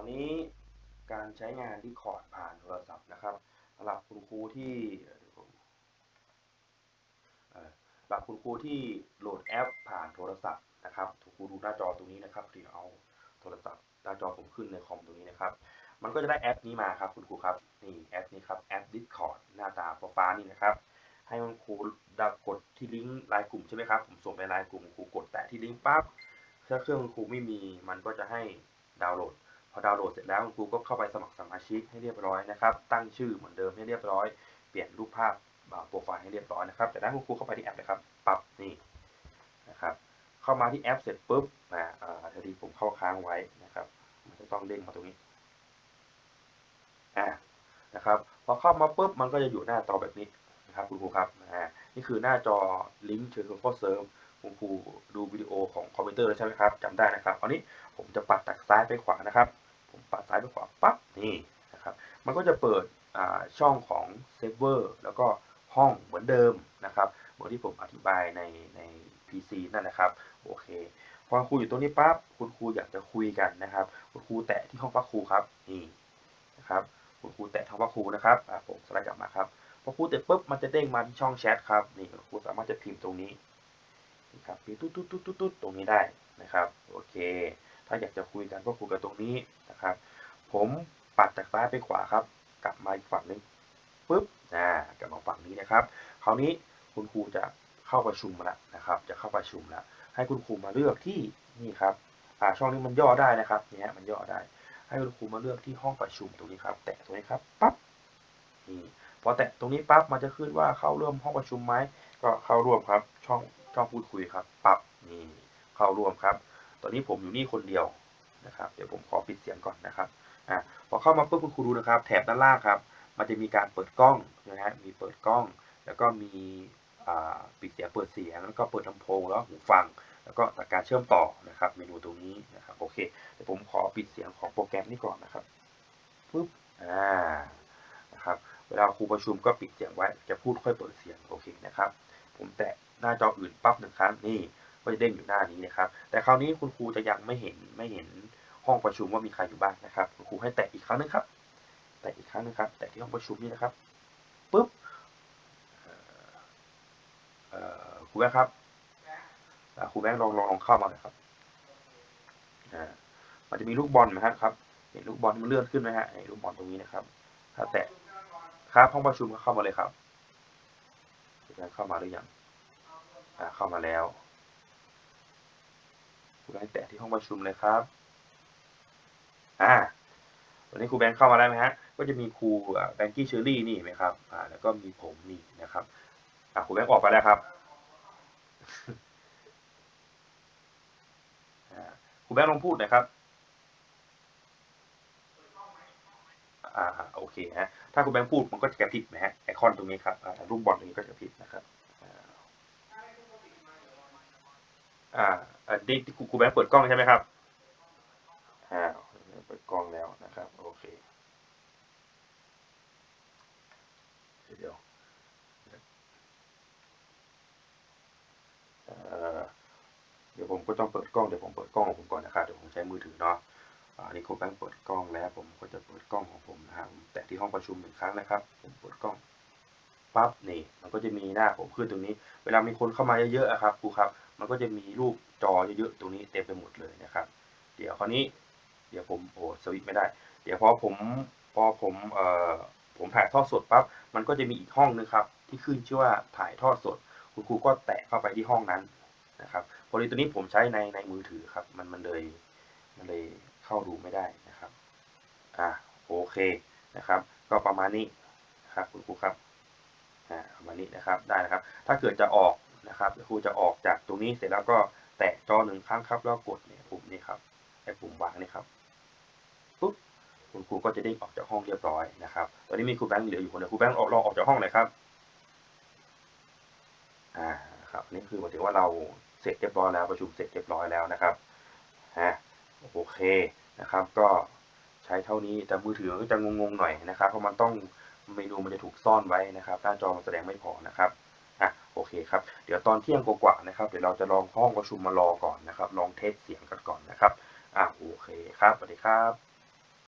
าวนี้การใช้งานที่คอร์ดผ่านโทรศัพท์นะครับสำหรับคุณครูที่สำหรับคุณครูที่โหลดแอปผ่านโทรศัพท์นะครับครูดูหน้าจอตรงนี้นะครับเดี๋ยวเอาโทรศัพท์หน้าจอผมขึ้นในคอมตรงนี้นะครับ มันก็จะได้แอปนี้มาครับคุณครูครับนี่แอปนี้ครับแอป Discord หน้าตาฟ้านี่นะครับให้คุณครูดาวกดที่ลิงก์ไลน์กลุ่มใช่ไหมครับผมส่งไปไลน์กลุ่มครูกดแตะที่ลิงก์ปั๊บถ้าเครื่องคุณครูไม่มีมันก็จะให้ดาวน์โหลด พอดาวน์โหลดเสร็จแล้วคุณครูก็เข้าไปสมัครสมาชิกให้เรียบร้อยนะครับ ตั้งชื่อเหมือนเดิมให้เรียบร้อย เปลี่ยนรูปภาพโปรไฟล์ให้เรียบร้อยนะครับจากนั้นคุณครูเข้าไปที่แอปเลยครับปรับนี่นะครับ เข้ามาที่แอปเสร็จปุ๊บนะทีนี้ผมเข้าค้างไว้นะครับ มันจะต้องเด้งมาตรงนี้อ่านะครับ พอเข้ามาปุ๊บมันก็จะอยู่หน้าจอแบบนี้นะครับคุณครูครับอ่านี่คือหน้าจอลิงก์เชิญเข้าเซิร์ฟคุณครูดูวิดีโอของคอมพิวเตอร์แล้วใช่ไหมครับจำได้นะครับคราวนี้ผมจะปัดจากซ้ายไปขวานะครับ ซ้ายไปขวาปั๊บนี่นะครับมันก็จะเปิดช่องของเซิร์ฟเวอร์แล้วก็ห้องเหมือนเดิมนะครับเหมือนที่ผมอธิบายในใน PC นั่นแหละครับโอเคพอครูอยู่ตรงนี้ปั๊บคุณครูอยากจะคุยกันนะครับ คุณครูแตะที่ห้องพักครูครับนี่นะครับคุณครูแตะห้องพักครูนะครับผมสไลด์กลับมาครับพอครูแตะปุ๊บมันจะเด้งมาที่ช่องแชทครับนี่คุณครูสามารถจะพิมพ์ตรงนี้นี่ครับพิมพ์ตุ๊ดตุ๊ดตุ๊ดตุ๊ดตุ๊ดตรงนี้ได้นะครับโอเค ถ้าอยากจะคุยกันก็คุยกันตรงนี้นะครับ ผมปัดจากซ้ายไปขวาครับ กลับมาอีกฝั่งนึงปุ๊บอ่ากลับมาฝั่งนี้นะครับ คราวนี้คุณครูจะเข้าประชุมแล้วนะครับ จะเข้าประชุมแล้วให้คุณครูมาเลือกที่นี่ครับอ่าช่องนี้มันย่อได้นะครับเนี่ยมันย่อได้ ให้คุณครูมาเลือกที่ห้องประชุมตรงนี้ครับ แตะตรงนี้ครับปั๊บนี่พอแตะตรงนี้ปั๊บมันจะขึ้นว่าเข้าร่วมห้องประชุมไหมก็เข้าร่วมครับ ช่องช่องพูดคุยครับปั๊บนี่เข้าร่วมครับ ตอนนี้ผมอยู่นี่คนเดียวนะครับ เดี๋ยวผมขอปิดเสียงก่อนนะครับอ่าพอเข้ามาปุ๊บคุณครูดูนะครับ แถบด้านล่างครับ มันจะมีการเปิดกล้องนะฮะมีเปิดกล้อง แล้วก็มีปิดเสียงเปิดเสียงแล้วก็เปิดลำโพงแล้วหูฟัง แล้วก็จากการเชื่อมต่อนะครับ เมนูตรงนี้นะครับโอเคเดี๋ยวผมขอปิดเสียงของโปรแกรมนี้ก่อนนะครับปุ๊บอ่านะครับเวลาครูประชุมก็ปิดเสียงไว้จะพูดค่อยเปิดเสียงโอเคนะครับ ผมแตะหน้าจออื่นปั๊บหนึ่งครั้งนี่ ก็จะเด้งอยู่หน้านี้นะครับ แต่คราวนี้คุณครูจะยังไม่เห็นไม่เห็นห้องประชุมว่ามีใครอยู่บ้างนะครับ คุณครูให้แตะอีกครั้งนึงครับ แตะอีกครั้งนึงครับ แตะที่ห้องประชุมนี่นะครับปุ๊บครูแบงค์ครับครูแบงค์ลองลองลองเข้ามาเลยครับอามันจะมีลูกบอลนะครับเห็นลูกบอลมันเลื่อนขึ้นไหมฮะลูกบอลตรงนี้นะครับ ถ้าแตะครับห้องประชุมเข้ามาเลยครับเข้ามาหรือยังเข้ามาแล้ว ครูแบงค์แตะที่ห้องประชุมเลยครับอ่าวันนี้ครูแบงค์เข้ามาได้ไหมฮะ ก็จะมีครูแบงกี้เชอรี่นี่ไหมครับ อ่า แล้วก็มีผมนี่นะครับ อ่าครูแบงค์ออกไปแล้วครับครูแบงค์ลองพูดหน่อยครับ อ่า โอเคฮะ ถ้าครูแบงค์พูดมันก็จะกระพริบนะฮะ ไอคอนตรงนี้ครับรูปบอลตรงนี้ก็จะกระพริบนะครับ อ่า่าดิครูแบงค์เปิดกล้องใช่ไหมครับอ่าเปิดกล้องแล้วนะครับ โอเค เดี๋ยวเดี๋ยวผมก็ต้องเปิดกล้อง เดี๋ยวผมเปิดกล้องของผมก่อนนะครับ เดี๋ยวผมใช้มือถือเนาะอันนี้ครูแบงค์เปิดกล้องแล้ว ผมก็จะเปิดกล้องของผมนะครับแตะที่ห้องประชุมหนึ่งครั้งนะครับ ผมเปิดกล้องปั๊บนี่ มันก็จะมีหน้าผมขึ้นตรงนี้ เวลามีคนเข้ามาเยอะๆครับครูครับ มันก็จะมีรูปจอเยอะๆตรงนี้เต็มไปหมดเลยนะครับ เดี๋ยวคราวนี้เดี๋ยวผมโอ้สวิตไม่ได้ เดี๋ยวพอผมพอผมเอ่อผมถ่ายทอดสดปั๊บมันก็จะมีอีกห้องนึงครับที่ขึ้นชื่อว่าถ่ายทอดสด คุณครูก็แตะเข้าไปที่ห้องนั้นนะครับพอดีตัวนี้ผมใช้ในในมือถือครับ มันมันเลยมันเลยเข้าดูไม่ได้นะครับอ่าโอเคนะครับ ก็ประมาณนี้ครับคุณครูครับอ่าประมาณนี้นะครับได้นะครับ ถ้าเกิดจะออก นะครับครูจะออกจากตรงนี้เสร็จแล้วก็แตะจอหนึ่งครั้งครับ แล้วกดเนี่ยปุ่มนี้ครับไอ้ปุ่มวางนี่ครับปุ๊บคุณครูก็จะได้ออกจากห้องเรียบร้อยนะครับ ตอนนี้มีครูแบงค์เหลืออยู่คนเดียวครูแบงค์ออกลองออกจากห้องหน่อยครับอ่าครับนี่คือหมายถึงว่าเราเสร็จเรียบร้อยแล้วประชุมเสร็จเรียบร้อยแล้วนะครับฮะโอเคนะครับ ก็ใช้เท่านี้แต่มือถือก็จะงงๆหน่อยนะครับ เพราะมันต้องเมนูมันจะถูกซ่อนไว้นะครับ หน้าจอมันแสดงไม่พอนะครับ อะโอเคครับ เดี๋ยวตอนเที่ยงกว่าๆนะครับ เดี๋ยวเราจะลองห้องประชุมมารอก่อนนะครับ ลองเทสเสียงกันก่อนนะครับ อ่าโอเคครับ สวัสดีครับ